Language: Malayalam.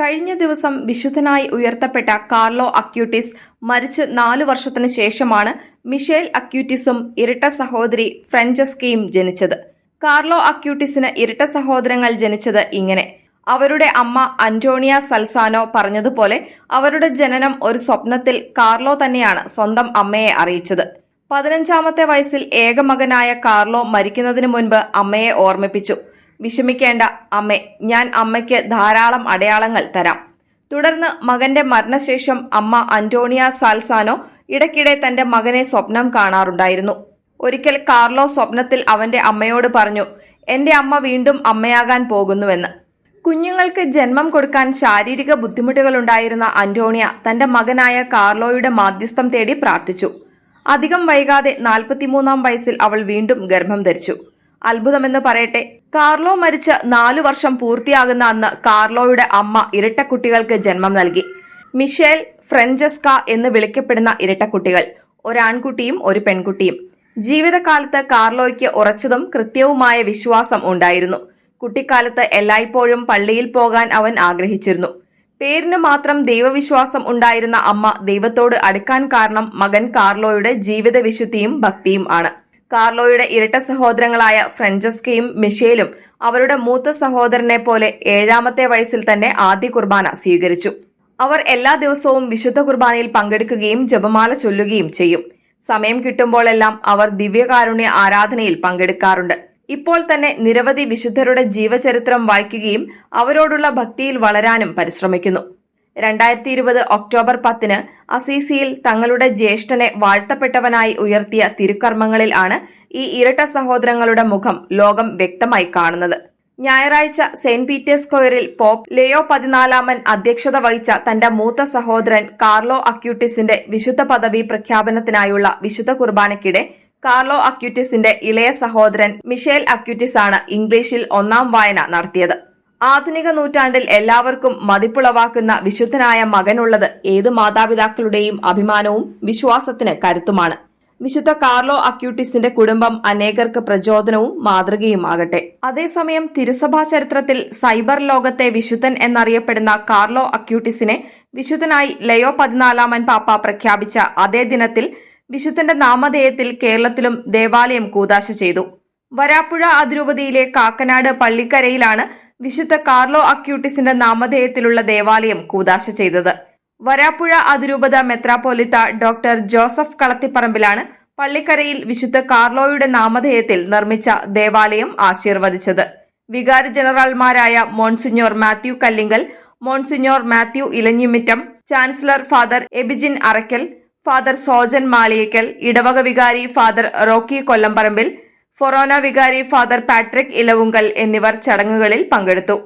കഴിഞ്ഞ ദിവസം വിശുദ്ധനായി ഉയർത്തപ്പെട്ട കാർലോ അക്യൂട്ടിസ് മരിച്ച് നാലു വർഷത്തിനു ശേഷമാണ് മിഷേൽ അക്യൂട്ടിസും ഇരട്ട സഹോദരി ഫ്രഞ്ചസ്കയും ജനിച്ചത്. കാർലോ അക്യൂട്ടിസിന് ഇരട്ട സഹോദരങ്ങൾ ജനിച്ചത് ഇങ്ങനെ. അവരുടെ അമ്മ അന്റോണിയ സൽസാനോ പറഞ്ഞതുപോലെ അവരുടെ ജനനം ഒരു സ്വപ്നത്തിൽ കാർലോ തന്നെയാണ് സ്വന്തം അമ്മയെ അറിയിച്ചത്. പതിനഞ്ചാമത്തെ വയസ്സിൽ ഏകമകനായ കാർലോ മരിക്കുന്നതിന് മുൻപ് അമ്മയെ ഓർമ്മിപ്പിച്ചു. വിഷമിക്കേണ്ട അമ്മേ ഞാൻ അമ്മയ്ക്ക് ധാരാളം അടയാളങ്ങൾ തരാം. തുടർന്ന് മകന്റെ മരണശേഷം അമ്മ അന്റോണിയ സാൽസാനോ ഇടയ്ക്കിടെ തന്റെ മകനെ സ്വപ്നം കാണാറുണ്ടായിരുന്നു. ഒരിക്കൽ കാർലോ സ്വപ്നത്തിൽ അവന്റെ അമ്മയോട് പറഞ്ഞു എന്റെ അമ്മ വീണ്ടും അമ്മയാകാൻ പോകുന്നുവെന്ന്. കുഞ്ഞുങ്ങൾക്ക് ജന്മം കൊടുക്കാൻ ശാരീരിക ബുദ്ധിമുട്ടുകളുണ്ടായിരുന്ന അന്റോണിയ തന്റെ മകനായ കാർലോയുടെ മാധ്യസ്ഥം തേടി പ്രാർത്ഥിച്ചു. അധികം വൈകാതെ നാൽപ്പത്തിമൂന്നാം വയസ്സിൽ അവൾ വീണ്ടും ഗർഭം ധരിച്ചു. അത്ഭുതമെന്ന് പറയട്ടെ. കാർലോ മരിച്ച് നാലു വർഷം പൂർത്തിയാകുന്ന അന്ന് കാർലോയുടെ അമ്മ ഇരട്ടക്കുട്ടികൾക്ക് ജന്മം നൽകി. മിഷേൽ ഫ്രഞ്ചസ്ക എന്ന് വിളിക്കപ്പെടുന്ന ഇരട്ടക്കുട്ടികൾ ഒരാൺകുട്ടിയും ഒരു പെൺകുട്ടിയും. ജീവിതകാലത്ത് കാർലോയ്ക്ക് ഉറച്ചതും കൃത്യവുമായ വിശ്വാസം ഉണ്ടായിരുന്നു. കുട്ടിക്കാലത്ത് എല്ലായ്പ്പോഴും പള്ളിയിൽ പോകാൻ അവൻ ആഗ്രഹിച്ചിരുന്നു. പേരിന് മാത്രം ദൈവവിശ്വാസം ഉണ്ടായിരുന്ന അമ്മ ദൈവത്തോട് അടുക്കാൻ കാരണം മകൻ കാർലോയുടെ ജീവിത വിശുദ്ധിയും ഭക്തിയും ആണ്. കാർലോയുടെ ഇരട്ട സഹോദരങ്ങളായ ഫ്രഞ്ചസ്കയും മിഷേലും അവരുടെ മൂത്ത സഹോദരനെ പോലെ ഏഴാമത്തെ വയസ്സിൽ തന്നെ ആദ്യ കുർബാന സ്വീകരിച്ചു. അവർ എല്ലാ ദിവസവും വിശുദ്ധ കുർബാനയിൽ പങ്കെടുക്കുകയും ജപമാല ചൊല്ലുകയും ചെയ്യും. സമയം കിട്ടുമ്പോഴെല്ലാം അവർ ദിവ്യകാരുണ്യ ആരാധനയിൽ പങ്കെടുക്കാറുണ്ട്. ഇപ്പോൾ തന്നെ നിരവധി വിശുദ്ധരുടെ ജീവചരിത്രം വായിക്കുകയും അവരോടുള്ള ഭക്തിയിൽ വളരാനും പരിശ്രമിക്കുന്നു. രണ്ടായിരത്തി ഇരുപത് ഒക്ടോബർ പത്തിന് അസീസിയിൽ തങ്ങളുടെ ജ്യേഷ്ഠനെ വാഴ്ത്തപ്പെട്ടവനായി ഉയർത്തിയ തിരുക്കർമ്മങ്ങളിൽ ആണ് ഈ ഇരട്ട സഹോദരങ്ങളുടെ മുഖം ലോകം വ്യക്തമായി കാണുന്നത്. ഞായറാഴ്ച സെന്റ് പീറ്റേഴ്സ് സ്ക്വയറിൽ പോപ്പ് ലെയോ പതിനാലാമൻ അധ്യക്ഷത വഹിച്ച തന്റെ മൂത്ത സഹോദരൻ കാർലോ അക്യൂട്ടിസിന്റെ വിശുദ്ധ പദവി പ്രഖ്യാപനത്തിനായുള്ള വിശുദ്ധ കുർബാനയ്ക്കിടെ കാർലോ അക്യൂട്ടിസിന്റെ ഇളയ സഹോദരൻ മിഷേൽ അക്യൂറ്റിസ് ആണ് ഇംഗ്ലീഷിൽ ഒന്നാം വായന നടത്തിയത്. ആധുനിക നൂറ്റാണ്ടിൽ എല്ലാവർക്കും മതിപ്പുളവാക്കുന്ന വിശുദ്ധനായ മകനുള്ളത് ഏത് മാതാപിതാക്കളുടെയും അഭിമാനവും വിശ്വാസത്തിന് കരുത്തുമാണ്. വിശുദ്ധ കാർലോ അക്യൂട്ടിസിന്റെ കുടുംബം അനേകർക്ക് പ്രചോദനവും മാതൃകയുമാകട്ടെ. അതേസമയം തിരുസഭാ ചരിത്രത്തിൽ സൈബർ ലോകത്തെ വിശുദ്ധൻ എന്നറിയപ്പെടുന്ന കാർലോ അക്യൂട്ടിസിനെ വിശുദ്ധനായി ലയോ പതിനാലാമൻ പാപ്പ പ്രഖ്യാപിച്ച അതേ ദിനത്തിൽ വിശുദ്ധന്റെ നാമധേയത്തിൽ കേരളത്തിലും ദേവാലയം കൂതാശ ചെയ്തു. വരാപ്പുഴ അതിരൂപതയിലെ കാക്കനാട് പള്ളിക്കരയിലാണ് വിശുദ്ധ കാർലോ അക്യൂട്ടിസിന്റെ നാമധേയത്തിലുള്ള ദേവാലയം കൂതാശ ചെയ്തത്. വരാപ്പുഴ അതിരൂപത മെത്രാപ്പോലിത്ത ഡോക്ടർ ജോസഫ് കളത്തിപ്പറമ്പിലാണ് പള്ളിക്കരയിൽ വിശുദ്ധ കാർലോയുടെ നാമധേയത്തിൽ നിർമ്മിച്ച ദേവാലയം ആശീർവദിച്ചത്. വികാരി ജനറൽമാരായ monsignor Mathew Kallingal monsignor Mathew Elanjimittam chancellor father Abijin Arackal father Sojan Maliyekkal ഇടവക വികാരി ഫാദർ റോക്കി കൊല്ലംപറമ്പിൽ ഫൊറോന വികാരി ഫാദർ പാട്രിക് ഇലവുങ്കൽ എന്നിവർ ചടങ്ങുകളിൽ പങ്കെടുത്തു